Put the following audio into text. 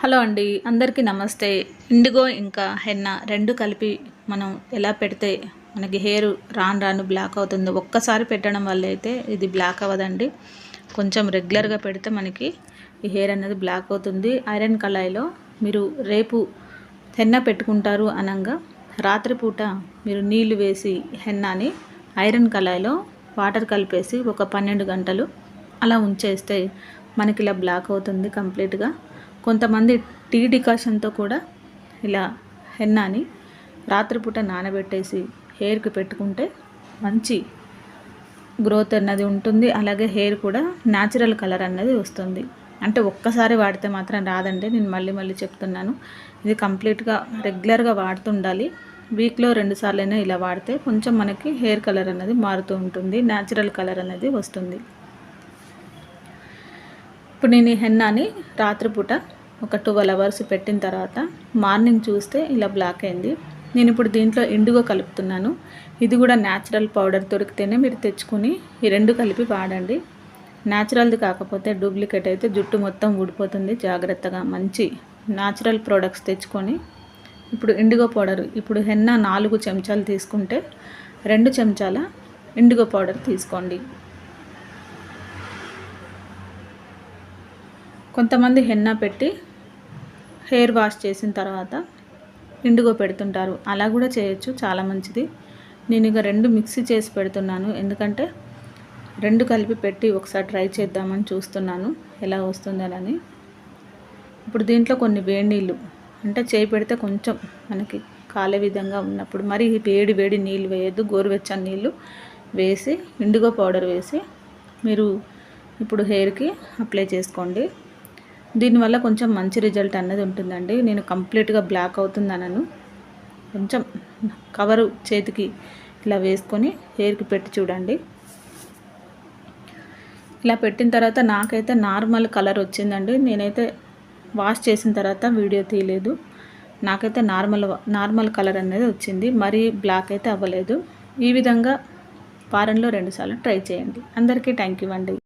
Hello అండి అందరికీ నమస్తే. ఇండిగో ఇంకా హెన్న రెండు కలిపి మనం ఎలా పెడితే మనకి హెయిర్ రాను రాను బ్లాక్ అవుతుంది. ఒక్కసారి పెట్టడం వల్ల అయితే ఇది బ్లాక్ అవ్వదండి. కొంచెం రెగ్యులర్గా పెడితే మనకి ఈ హెయిర్ అనేది బ్లాక్ అవుతుంది. ఐరన్ కళాయిలో మీరు రేపు హెన్న పెట్టుకుంటారు అనగా రాత్రిపూట మీరు నీళ్ళు వేసి హెన్నాని ఐరన్ కళాయిలో వాటర్ కలిపేసి ఒక పన్నెండు గంటలు అలా ఉంచేస్తే మనకి ఇలా బ్లాక్ అవుతుంది కంప్లీట్గా. కొంతమంది టీ డికాషన్తో కూడా ఇలా హెన్నాని రాత్రిపూట నానబెట్టేసి హెయిర్కి పెట్టుకుంటే మంచి గ్రోత్ అన్నది ఉంటుంది. అలాగే హెయిర్ కూడా న్యాచురల్ కలర్ అన్నది వస్తుంది. అంటే ఒక్కసారి వాడితే మాత్రం రాదండి. నేను మళ్ళీ మళ్ళీ చెప్తున్నాను. ఇది కంప్లీట్గా రెగ్యులర్గా వాడుతుండాలి. వీక్లో రెండు సార్లైనా ఇలా వాడితే కొంచెం మనకి హెయిర్ కలర్ అనేది మారుతూ ఉంటుంది. న్యాచురల్ కలర్ అనేది వస్తుంది. ఇప్పుడు నేను ఈ హెన్నాని రాత్రిపూట ఒక ట్వెల్వ్ అవర్స్ పెట్టిన తర్వాత మార్నింగ్ చూస్తే ఇలా బ్లాక్ అయింది. నేను ఇప్పుడు దీంట్లో ఇండుగో కలుపుతున్నాను. ఇది కూడా న్యాచురల్ పౌడర్ దొరికితేనే మీరు తెచ్చుకొని ఈ రెండు కలిపి వాడండి. న్యాచురల్ది కాకపోతే డూప్లికేట్ అయితే జుట్టు మొత్తం ఊడిపోతుంది జాగ్రత్తగా. మంచి న్యాచురల్ ప్రోడక్ట్స్ తెచ్చుకొని ఇప్పుడు ఇండిగో పౌడర్ ఇప్పుడు హెన్న నాలుగు చెంచాలు తీసుకుంటే రెండు చెంచాల ఇండిగో పౌడర్ తీసుకోండి. కొంతమంది హెన్న పెట్టి హెయిర్ వాష్ చేసిన తర్వాత ఇండిగో పెడుతుంటారు. అలా కూడా చేయొచ్చు. చాలా మంచిది. నేను ఇక రెండు మిక్సీ చేసి పెడుతున్నాను. ఎందుకంటే రెండు కలిపి పెట్టి ఒకసారి ట్రై చేద్దామని చూస్తున్నాను. ఎలా వస్తుందని ఇప్పుడు దీంట్లో కొన్ని వేడి నీళ్ళు అంటే చేయి పెడితే కొంచెం మనకి కాలే విధంగా ఉన్నప్పుడు మరి వేడి వేడి నీళ్ళు వేయద్దు. గోరువెచ్చని నీళ్ళు వేసి ఇండిగో పౌడర్ వేసి మీరు ఇప్పుడు హెయిర్కి అప్లై చేసుకోండి. దీనివల్ల కొంచెం మంచి రిజల్ట్ అన్నది ఉంటుందండి. నేను కంప్లీట్గా బ్లాక్ అవుతుందనను కొంచెం కవరు చేతికి ఇలా వేసుకొని హెయిర్కి పెట్టి చూడండి. ఇలా పెట్టిన తర్వాత నాకైతే నార్మల్ కలర్ వచ్చిందండి. నేనైతే వాష్ చేసిన తర్వాత వీడియో తీయలేదు. నాకైతే నార్మల్ నార్మల్ కలర్ అనేది వచ్చింది. మరీ బ్లాక్ అయితే అవ్వలేదు. ఈ విధంగా వారంలో రెండుసార్లు ట్రై చేయండి. అందరికీ థ్యాంక్ యూ అండి.